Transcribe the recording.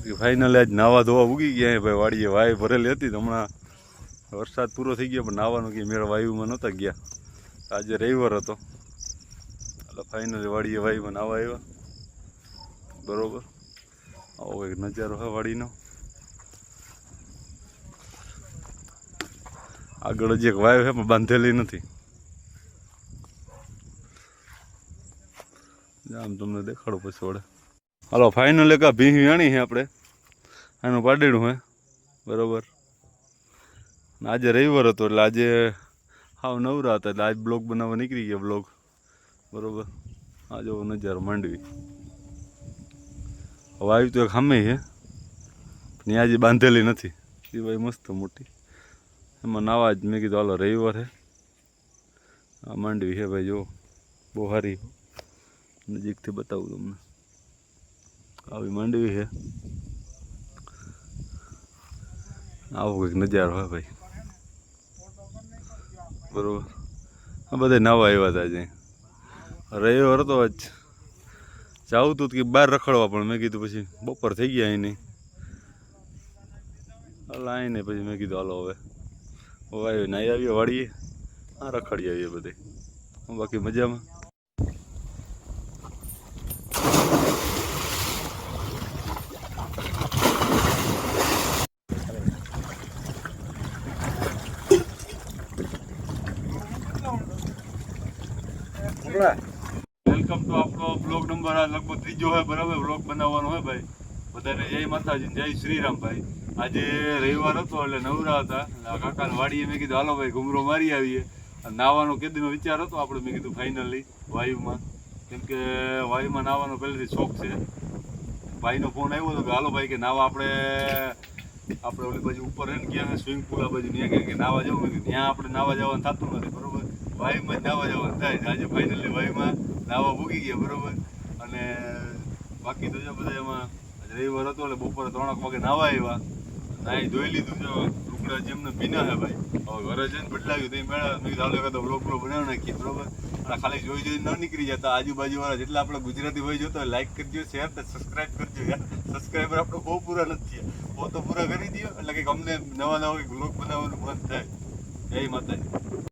Final આજ નાવા ધોવા ઉગી ગયા ભાઈ, વાડીએ વાય ભરેલી હતી હમણાં વરસાદ પૂરો થઈ ગયો, પણ નાવાનું કે મેળા વાયુમાં નહોતા ગયા. આજે રવિવાર હતો. એટલે ફાઇનલી વાડીએ વાયુમાં નાવા આવ્યા. બરોબર. આવો એક નજારો હોય વાડીનો. આગળ જે એક વાયુ છે પણ બાંધેલી નથી. આમ તમને દેખાડો પછી વડે હાલો ફાઇનલ એક ભીહ આણી છે આપણે. આનું પાડેડું હે. બરોબર. આજે રવિવાર હતો એટલે આજે હાવ નવરા હતા એટલે આજ બ્લોગ બનાવવા નીકળી ગયા બ્લોગ. બરોબર. આ જો નજારો માંડવી. હવે આવી તો એક સામે છે પણ આજે બાંધેલી નથી. ભાઈ મસ્ત મોટી. એમાં નાવા જ મેં કીધું, હાલો, રવિવાર છે આ માંડવી છે ભાઈ, જો. બહુ સારી. નજીકથી બતાવું તમને. આવી માંડવી છે આવો કંઈક નજારો હોય ભાઈ બરોબર. આ બધા નવા આવ્યા હતા આજે. રવિવાર હતો આજ. જાવું તું કે બહાર રખડવા પણ મેં કીધું પછી બપોર થઈ ગયા અહીં નહીં હાલ આવીને પછી મેં કીધું હાલો હવે. આવ્યો નાઈ આવ્યો વાળીએ હા રખડી આવીએ બધે. બાકી મજામાં. વેલકમ ટુ આપણો બ્લોગ નંબર આ લગભગ ત્રીજો હોય, બરાબર? બ્લોગ બનાવવાનો હોય ભાઈ. બધાને જય માતાજી, જય શ્રીરામ ભાઈ. આજે રવિવાર હતો એટલે નવરા હતા. કાકાને વાડીએ મેં કીધું, હાલો ભાઈ, ઘુમરો મારી આવીએ. નાવાનો કેદીનો વિચાર હતો આપણે, મેં કીધું ફાઇનલી વાયુમાં. કેમ કે વાયુમાં નાવાનો પહેલેથી શોખ છે. ભાઈનો ફોન આવ્યો હતો કે, હાલો ભાઈ, કે નાવા આપણે આપણે ઓલી બાજુ ઉપર હે ગયા સ્વિમિંગ પુલ આ બાજુ, ત્યાં કે નાવા જવું. મેં ત્યાં આપણે નાવા જવાનું થતું નથી. બરોબર? વાયુમાં નાવા જવાનું થાય આજે ફાઇનલી વાયુમાં નાવા ભૂગી ગયા, બરોબર? અને બાકી તો જો બધા એમાં રવિવાર હતો એટલે બપોરે ત્રણ વાગે નાવા આવ્યા. નાઈ ધોઈ લીધું જો લુગડા જેમને ભીના છે ભાઈ. હવે ઘરે જઈને બદલાવ્યું તો મેળા મેં કીધું હાલો તો બ્લોગ બ્લોગ બનાવી નાખીએ, બરોબર? અને ખાલી જોઈ જોઈ ન નીકળી જતા. આજુબાજુ વાળા જેટલા આપણે ગુજરાતી હોય જોતા લાઈક કરજો શેર તો સબસ્ક્રાઈબ કરજો યાર. સબસ્ક્રાઈબર આપણે બહુ પૂરા નથી બહુ તો પૂરા કરી દો એટલે કંઈક અમને નવા નવા બ્લોગ બનાવવાનું મન થાય. જય માતાજી.